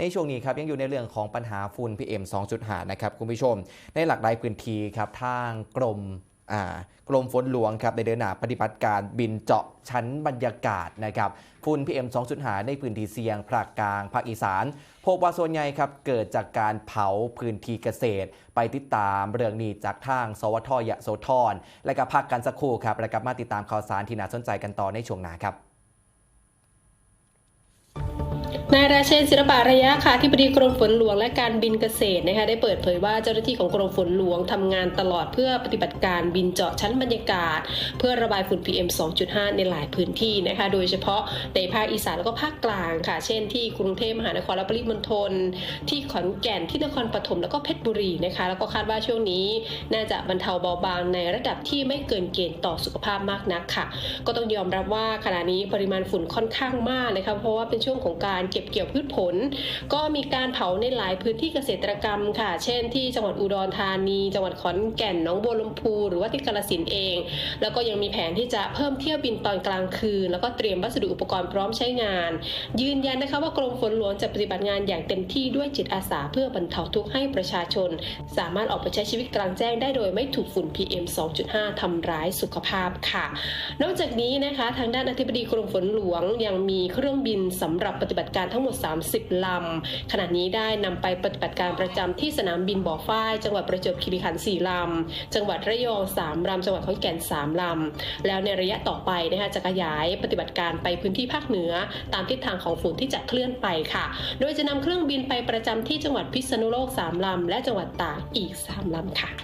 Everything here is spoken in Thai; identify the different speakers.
Speaker 1: ในช่วงนี้ครับยังอยู่ในเรื่องของปัญหาฝุ่น PM 2.5 นะครับคุณผู้ชม ในหลากหลายพื้นที่ครับทางกรมกรมฝนหลวงครับได้เดินหน้าปฏิบัติการบินเจาะชั้นบรรยากาศนะครับฝุ่น PM 2.5 ในพื้นที่เสี่ยงภาคกลางภาคอีสาน พบว่าส่วนใหญ่ครับเกิดจากการเผาพื้นที่เกษตร ไปติดตามเรื่องนี้จากทาง สวทยะโสธรและก็พักกันสักครู่ครับแล้วกลับมาติดตามข่าวสารที่น่าสนใจกันต่อในช่วงหน้าครับ
Speaker 2: นายราเชนศิลปะระยะค่ะที่ปดีกรมฝนหลวงและการบินเกษตรนะคะได้เปิดเผยว่าเจ้าหน้าที่ของกรมฝนหลวงทำงานตลอดเพื่อปฏิบัติการบินเจาะชั้นบรรยากาศ เพื่อระบายฝุ่น PM 2.5 ในหลายพื้นที่นะคะโดยเฉพาะในภาคอีสานแล้วก็ภาคกลางค่ะ เช่นที่กรุงเทพมหานครและปริมณฑลที่ขอนแก่นที่นครปฐมแล้วก็เพชรบุรีนะคะแล้วก็คาดว่าช่วงนี้ น่าจะบรรเทาเบาบางในระดับที่ไม่เกินเกณฑ์ต่อสุขภาพมากนักค่ะ ก็ต้องยอมรับว่าขณะนี้ปริมาณฝุ่นค่อนข้างมากนะคะเพราะว่าเป็นช่วงของการเก็บเกี่ยวพืชผล ก็มีการเผาในหลายพื้นที่เกษตรกรรมค่ะ เช่นที่จังหวัดอุดรธานี จังหวัดขอนแก่นหนองบัวลำพูหรือว่าที่กาฬสินเอง แล้วก็ยังมีแผนที่จะเพิ่มเที่ยวบินตอนกลางคืน แล้วก็เตรียมวัสดุอุปกรณ์พร้อมใช้งาน ยืนยันนะคะว่ากรมฝนหลวงจะปฏิบัติงานอย่างเต็มที่ด้วยจิตอาสาเพื่อบรรเทาทุกข์ให้ประชาชน สามารถออกไปใช้ชีวิตกลางแจ้งได้โดยไม่ถูกฝุ่น PM 2.5 ทำร้ายสุขภาพค่ะ นอกจากนี้นะคะ ทางด้านอธิบดีกรมฝนหลวงยังมีเครื่องบินสำหรับปฏิบัติการทั้งหมด 30 ลำ ขณะนี้ได้นำไปปฏิบัติการประจำที่สนามบินบ่อฝ้าย จังหวัดประจวบคีรีขันธ์4ลำ จังหวัดระยอง3ลำ จังหวัดขอนแก่น 3 ลำ แล้วในระยะต่อไปนะคะจะขยายปฏิบัติการไปพื้นที่ภาคเหนือ ตามทิศทางของฝนที่จะเคลื่อนไปค่ะ โดยจะนำเครื่องบินไปประจำที่จังหวัดพิษณุโลก 3 ลำ และจังหวัดตากอีก 3 ลำค่ะ